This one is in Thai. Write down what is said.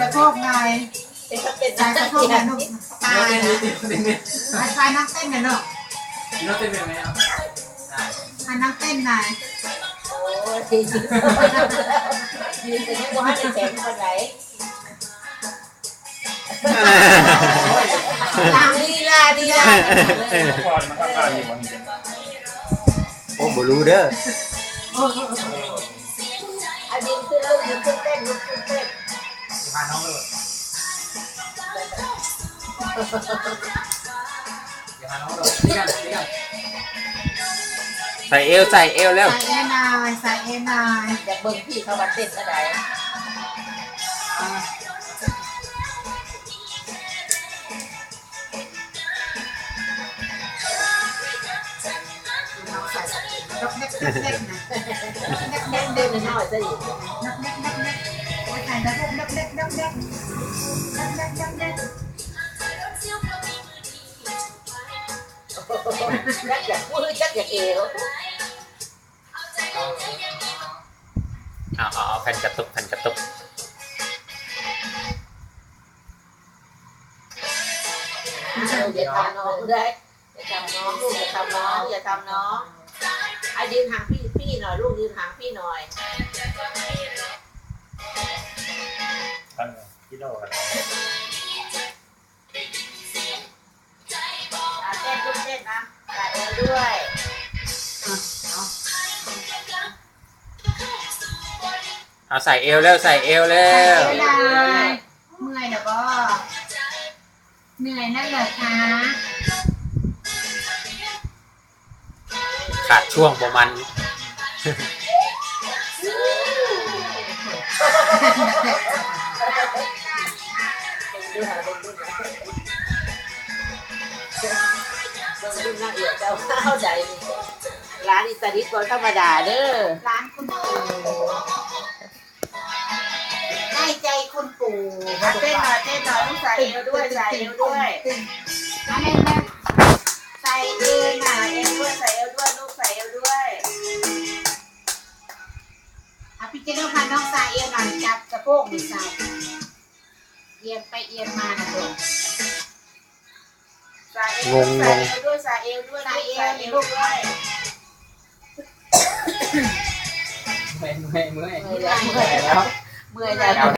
สะโพกหน่อยเป็นเป็นใส่สะโพกหน่อยลูกตาเต้ยนนิดเต้นนิดใครนักเต้นเนี่ยลูกน้องเต้นเป็นไหมครับใครนักเต้นหน่อยโอ้ยยืนยืนเป็นยังว่าให้แข็งคนไหนดีลาดีลาพอมันก็กลายอยู่วันนี้โอ้บ่รู้เด้ออันนี้คือลูกยืนขึ้นเต้นลูกขึ้นเต้น พาน้องเลยอย่าพาน้องเลยนี่กันนี่กันใส่เอวใส่เอวแล้ว ใส่เอหน่อยใส่เอหน่อยอยากเบิ่งพี่เขามาเต้นก็ได้เราใส่ดอกเล็กเล็กนะแน่นเดินหน่อยซะดิดอกเล็กเล็กเจักอยากพูดจักอยากเอวเอาเอาเอาแผ่นกระตุกแผ่นกระตุกอย่าทำน้องได้อย่าทำน้องลูกอย่าทำน้องอย่าทำน้องไอ้ยืนห่างพี่พี่หน่อยลูกยืนห่างพี่หน่อย กิโลกันอะเต้นลูกเต้นนะใส่เอวด้วยเอาใส่เอวแล้วใส่เอวแล้วเอหน่อยเมื่อยเด้อบ่เหนื่อยนั่นเหรอคะขาดช่วงประมาณ ดูหาดูดูนน่าเอียดเจ้าเข้าใจร้านอิตาลีก็ธรรมดาเด้อร้านคุณปู่ได้ใจคุณปู่มาเต้นหน่อยเต้นหน่อยลูกใส่เอวด้วยใส่เอวด้วยมาเล่นนะใส่เอใส่หน่อยเอวด้วยใส่เอวด้วยลูกใส่เอวด้วยอะพี่เจโน่พาน้องใส่เอวหน่อยจับสะโพกดีใส่ เอียงไปเอียงมานะลูกใส่เอวใส่เอวด้วยใส่เอวด้วยใส่เอวด้วยเมื่อยเมื่อยเมื่อย เมื่อยแล้ว เมื่อยแล้วเมื่อยแล้ว